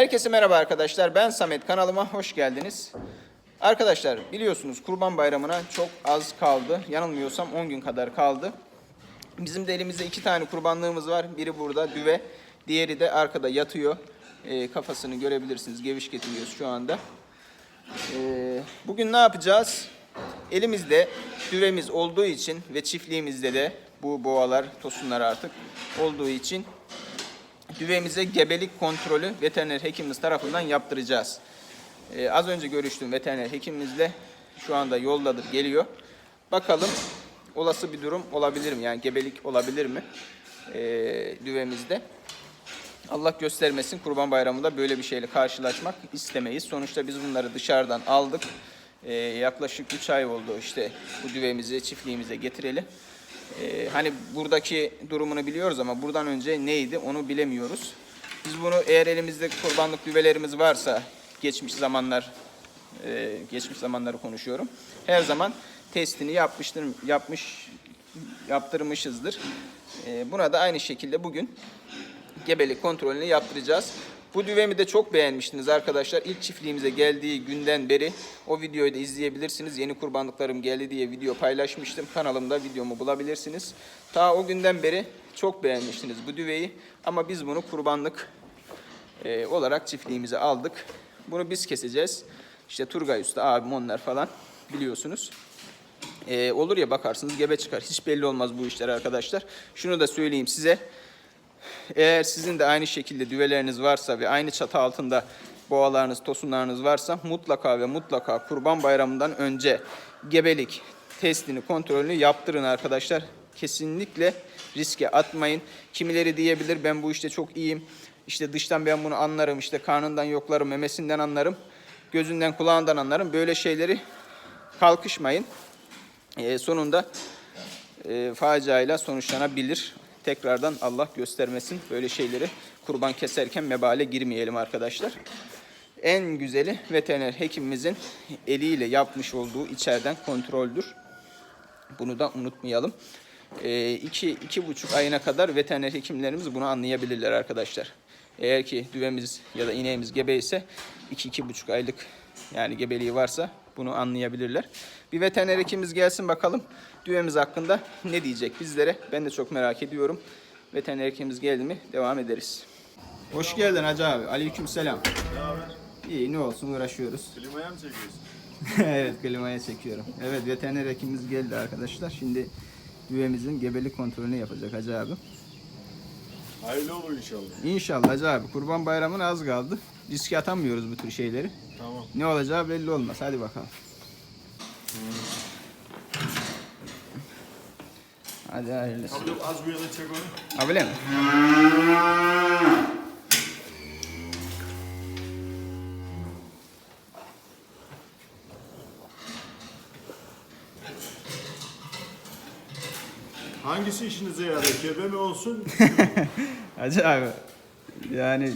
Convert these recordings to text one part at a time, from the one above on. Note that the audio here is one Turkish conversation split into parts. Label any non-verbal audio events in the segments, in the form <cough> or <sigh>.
Herkese merhaba arkadaşlar. Ben Samet. Kanalıma hoş geldiniz. Arkadaşlar biliyorsunuz Kurban Bayramı'na çok az kaldı. Yanılmıyorsam 10 gün kadar kaldı. Bizim de elimizde iki tane kurbanlığımız var. Biri burada düve, diğeri de arkada yatıyor. Ee, kafasını görebilirsiniz. Geviş getiriyoruz şu anda. Ee, bugün ne yapacağız? Elimizde düvemiz olduğu için ve çiftliğimizde de bu boğalar, tosunlar artık olduğu için düvemize gebelik kontrolü veteriner hekimimiz tarafından yaptıracağız. Ee, az önce görüştüm veteriner hekimimizle. Şu anda yoldadır, geliyor. Bakalım olası bir durum olabilir mi? Yani gebelik olabilir mi? Ee, düvemizde. Allah göstermesin Kurban Bayramı'nda böyle bir şeyle karşılaşmak istemeyiz. Sonuçta biz bunları dışarıdan aldık. Ee, yaklaşık 3 ay oldu işte bu düvemizi çiftliğimize getireli. Ee, hani buradaki durumunu biliyoruz ama buradan önce neydi onu bilemiyoruz. Biz bunu eğer elimizde kurbanlık düvelerimiz varsa geçmiş zamanlar e, geçmiş zamanları konuşuyorum. Her zaman testini yapmıştır, yapmış yaptırmışızdır. Ee, buna da aynı şekilde bugün gebelik kontrolünü yaptıracağız. Bu düvemi de çok beğenmiştiniz arkadaşlar. İlk çiftliğimize geldiği günden beri o videoyu da izleyebilirsiniz. Yeni kurbanlıklarım geldi diye video paylaşmıştım. Kanalımda videomu bulabilirsiniz. Ta o günden beri çok beğenmiştiniz bu düveyi. Ama biz bunu kurbanlık e, olarak çiftliğimize aldık. Bunu biz keseceğiz. İşte Turgay Usta, abim onlar falan biliyorsunuz. Ee, olur ya bakarsınız gebe çıkar. Hiç belli olmaz bu işler arkadaşlar. Şunu da söyleyeyim size. Eğer sizin de aynı şekilde düveleriniz varsa ve aynı çatı altında boğalarınız, tosunlarınız varsa mutlaka ve mutlaka Kurban Bayramı'ndan önce gebelik testini, kontrolünü yaptırın arkadaşlar. Kesinlikle riske atmayın. Kimileri diyebilir ben bu işte çok iyiyim. İşte dıştan ben bunu anlarım, işte karnından yoklarım, memesinden anlarım, gözünden kulağından anlarım. Böyle şeyleri kalkışmayın. Ee, sonunda e, faciayla sonuçlanabilir. Tekrardan Allah göstermesin böyle şeyleri kurban keserken mebale girmeyelim arkadaşlar. En güzeli veteriner hekimimizin eliyle yapmış olduğu içeriden kontroldür. Bunu da unutmayalım. E, iki, iki buçuk ayına kadar veteriner hekimlerimiz bunu anlayabilirler arkadaşlar. Eğer ki düvemiz ya da ineğimiz gebe ise iki, iki buçuk aylık yani gebeliği varsa bunu anlayabilirler. Bir veteriner hekimimiz gelsin bakalım düvemiz hakkında ne diyecek bizlere. Ben de çok merak ediyorum. Veteriner hekimimiz geldi mi devam ederiz. Hoş geldin Hacı abi. Aleyküm selam. İyi ne olsun uğraşıyoruz. Klimaya mı çekiyorsun? <laughs> evet klimaya çekiyorum. Evet veteriner hekimimiz geldi arkadaşlar. Şimdi düvemizin gebelik kontrolünü yapacak Hacı abi. Hayırlı olur inşallah. İnşallah Hacı abi. Kurban bayramına az kaldı. Riske atamıyoruz bu tür şeyleri. Tamam. Ne olacağı belli olmaz. Hadi bakalım. Hadi hayırlısı. Abi az bu yana çek onu. Öyle mi? Hangisi işinize yarıyor? Kebe mi olsun? <laughs> Hacı abi. Yani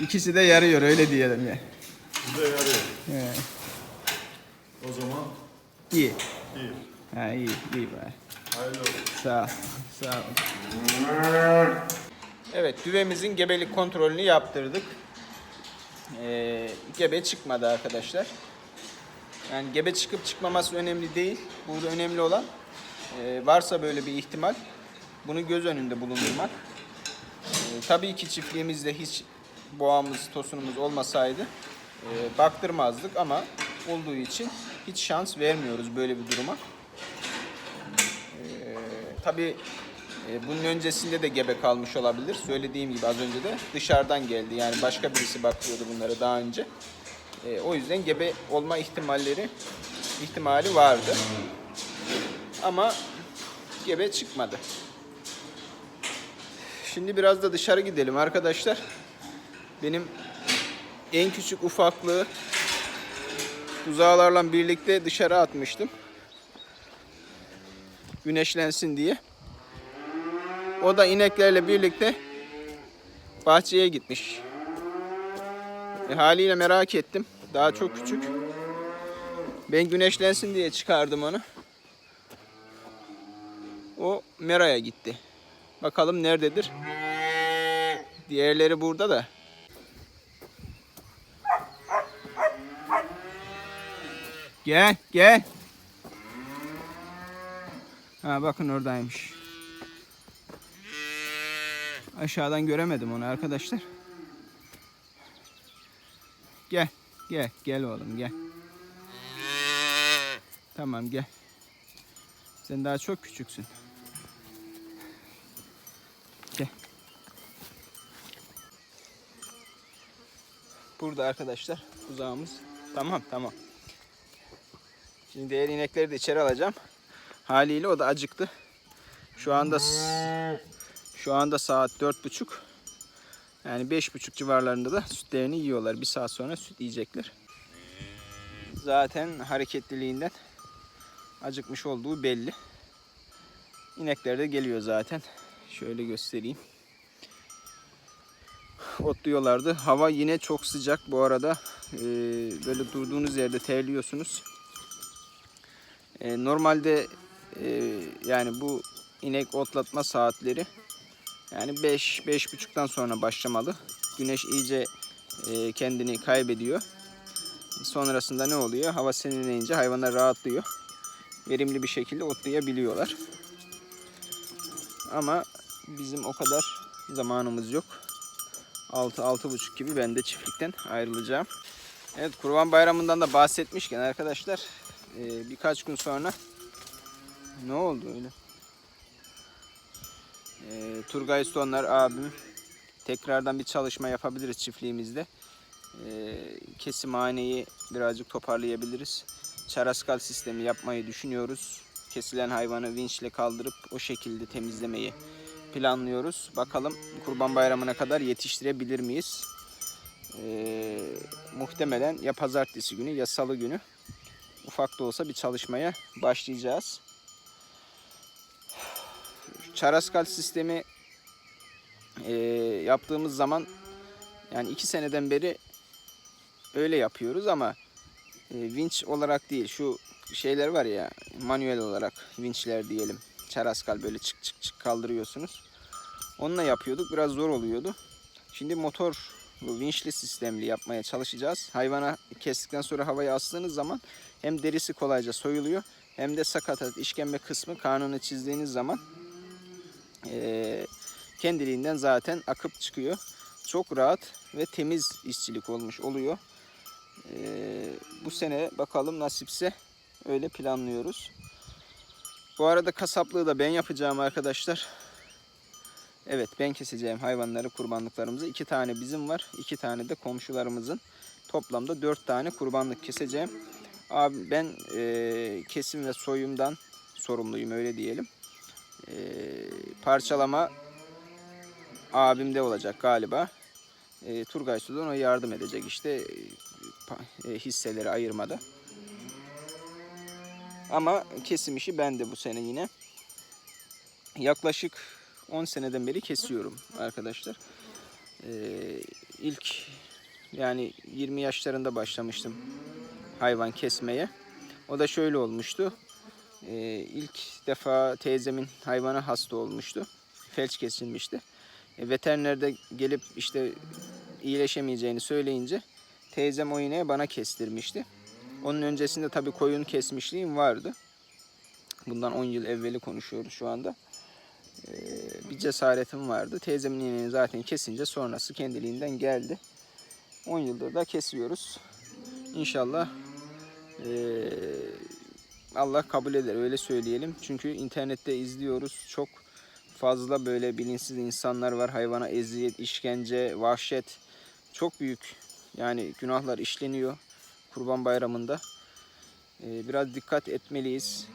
ikisi de yarıyor öyle diyelim ya. Size yarıyor. He, O zaman İyi. iyi. Ha iyi, iyi bari. Hayırlı olur. Sağ ol. Sağ ol. Evet, düvemizin gebelik kontrolünü yaptırdık. Ee, gebe çıkmadı arkadaşlar. Yani gebe çıkıp çıkmaması önemli değil. Burada önemli olan e, varsa böyle bir ihtimal bunu göz önünde bulundurmak. Ee, tabii ki çiftliğimizde hiç boğamız, tosunumuz olmasaydı e, baktırmazdık ama olduğu için hiç şans vermiyoruz böyle bir duruma. Tabii e, bunun öncesinde de gebe kalmış olabilir. Söylediğim gibi az önce de dışarıdan geldi. Yani başka birisi bakıyordu bunlara daha önce. E, o yüzden gebe olma ihtimalleri ihtimali vardı. Ama gebe çıkmadı. Şimdi biraz da dışarı gidelim arkadaşlar. Benim en küçük ufaklığı buzağlarla birlikte dışarı atmıştım güneşlensin diye. O da ineklerle birlikte bahçeye gitmiş. E, haliyle merak ettim. Daha çok küçük. Ben güneşlensin diye çıkardım onu. O Mera'ya gitti. Bakalım nerededir? Diğerleri burada da. Gel gel. Ha bakın oradaymış. Aşağıdan göremedim onu arkadaşlar. Gel gel gel oğlum gel. Tamam gel. Sen daha çok küçüksün. Gel. Burada arkadaşlar tuzağımız. Tamam tamam. Şimdi diğer inekleri de içeri alacağım. Haliyle o da acıktı. Şu anda şu anda saat dört buçuk. Yani beş buçuk civarlarında da sütlerini yiyorlar. Bir saat sonra süt yiyecekler. Zaten hareketliliğinden acıkmış olduğu belli. İnekler de geliyor zaten. Şöyle göstereyim. Otluyorlardı. Hava yine çok sıcak bu arada. Ee, böyle durduğunuz yerde terliyorsunuz. Ee, normalde e, yani bu inek otlatma saatleri yani 5 beş, buçuktan sonra başlamalı. Güneş iyice e, kendini kaybediyor. Sonrasında ne oluyor? Hava serinleyince hayvanlar rahatlıyor. Verimli bir şekilde otlayabiliyorlar. Ama bizim o kadar zamanımız yok. 6-6.30 gibi ben de çiftlikten ayrılacağım. Evet Kurban Bayramı'ndan da bahsetmişken arkadaşlar e, birkaç gün sonra ne oldu öyle? E, Turgay Stonlar abim tekrardan bir çalışma yapabiliriz çiftliğimizde. E, kesimhaneyi birazcık toparlayabiliriz. Çaraskal sistemi yapmayı düşünüyoruz. Kesilen hayvanı vinçle kaldırıp o şekilde temizlemeyi planlıyoruz. Bakalım Kurban Bayramı'na kadar yetiştirebilir miyiz? Ee, muhtemelen ya pazartesi günü ya salı günü ufak da olsa bir çalışmaya başlayacağız. Çaraskal sistemi e, yaptığımız zaman yani iki seneden beri öyle yapıyoruz ama e, vinç olarak değil şu şeyler var ya manuel olarak vinçler diyelim. Çaraskal böyle çık çık çık kaldırıyorsunuz. Onunla yapıyorduk. Biraz zor oluyordu. Şimdi motor bu vinçli sistemli yapmaya çalışacağız. Hayvana kestikten sonra havaya astığınız zaman hem derisi kolayca soyuluyor hem de sakatat işkembe kısmı karnını çizdiğiniz zaman eee, kendiliğinden zaten akıp çıkıyor. Çok rahat ve temiz işçilik olmuş oluyor. Eee, bu sene bakalım nasipse öyle planlıyoruz. Bu arada kasaplığı da ben yapacağım arkadaşlar. Evet ben keseceğim hayvanları kurbanlıklarımızı. iki tane bizim var. iki tane de komşularımızın. Toplamda dört tane kurbanlık keseceğim. Abi ben e, kesim ve soyumdan sorumluyum öyle diyelim. E, parçalama abimde olacak galiba. E, Turgay Sudan o yardım edecek işte e, hisseleri ayırmada. Ama kesim işi bende bu sene yine. Yaklaşık 10 seneden beri kesiyorum arkadaşlar. Ee, ilk yani 20 yaşlarında başlamıştım hayvan kesmeye. O da şöyle olmuştu. Ee, ilk defa teyzemin hayvanı hasta olmuştu. Felç kesilmişti. E, veteriner de gelip işte iyileşemeyeceğini söyleyince teyzem o iğneyi bana kestirmişti. Onun öncesinde tabii koyun kesmişliğim vardı. Bundan 10 yıl evveli konuşuyoruz şu anda. Ee, bir cesaretim vardı. Teyzemin iğneni zaten kesince sonrası kendiliğinden geldi. 10 yıldır da kesiyoruz. İnşallah Allah kabul eder öyle söyleyelim. Çünkü internette izliyoruz. Çok fazla böyle bilinçsiz insanlar var. Hayvana eziyet, işkence, vahşet çok büyük. Yani günahlar işleniyor Kurban Bayramı'nda. Ee, biraz dikkat etmeliyiz.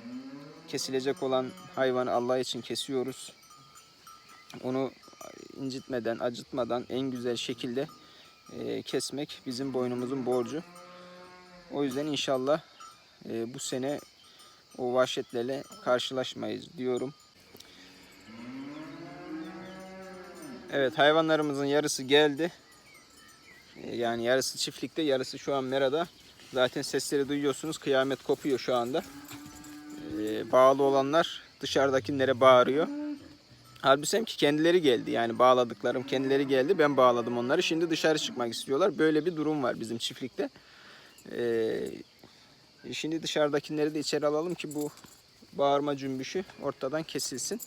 Kesilecek olan hayvanı Allah için kesiyoruz. Onu incitmeden, acıtmadan en güzel şekilde e, kesmek bizim boynumuzun borcu. O yüzden inşallah e, bu sene o vahşetlerle karşılaşmayız diyorum. Evet hayvanlarımızın yarısı geldi. E, Yani yarısı çiftlikte, yarısı şu an merada. Zaten sesleri duyuyorsunuz. Kıyamet kopuyor şu anda. E, bağlı olanlar dışarıdakilere bağırıyor. Halbuki ki kendileri geldi. Yani bağladıklarım kendileri geldi. Ben bağladım onları. Şimdi dışarı çıkmak istiyorlar. Böyle bir durum var bizim çiftlikte. E, E, Şimdi dışarıdakileri de içeri alalım ki bu bağırma cümbüşü ortadan kesilsin.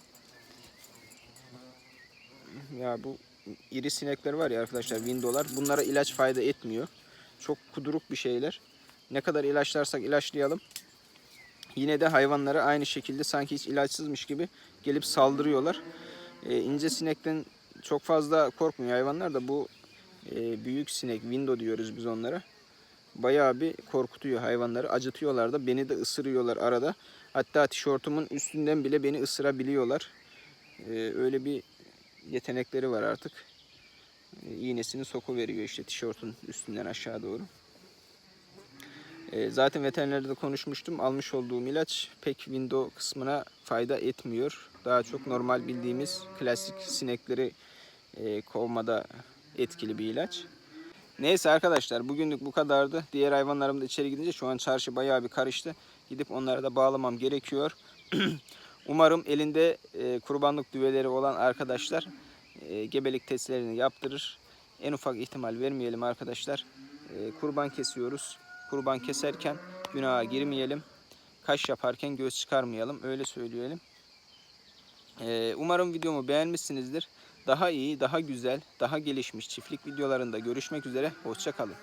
Ya bu iri sinekler var ya arkadaşlar windowlar. Bunlara ilaç fayda etmiyor. Çok kuduruk bir şeyler. Ne kadar ilaçlarsak ilaçlayalım. Yine de hayvanlara aynı şekilde sanki hiç ilaçsızmış gibi gelip saldırıyorlar. E, ince sinekten çok fazla korkmuyor hayvanlar da bu e, büyük sinek window diyoruz biz onlara. Bayağı bir korkutuyor hayvanları. Acıtıyorlar da beni de ısırıyorlar arada. Hatta tişörtümün üstünden bile beni ısırabiliyorlar. E, öyle bir yetenekleri var artık. E, iğnesini soku veriyor işte tişörtün üstünden aşağı doğru. E, zaten veterinerde de konuşmuştum. Almış olduğum ilaç pek window kısmına fayda etmiyor. Daha çok normal bildiğimiz klasik sinekleri e, kovmada etkili bir ilaç. Neyse arkadaşlar bugünlük bu kadardı. Diğer hayvanlarım da içeri gidince şu an çarşı bayağı bir karıştı. Gidip onları da bağlamam gerekiyor. <clears throat> Umarım elinde e, kurbanlık düveleri olan arkadaşlar e, gebelik testlerini yaptırır. En ufak ihtimal vermeyelim arkadaşlar. E, kurban kesiyoruz. Kurban keserken günaha girmeyelim. Kaş yaparken göz çıkarmayalım. Öyle söyleyelim. E, umarım videomu beğenmişsinizdir. Daha iyi, daha güzel, daha gelişmiş çiftlik videolarında görüşmek üzere. Hoşçakalın.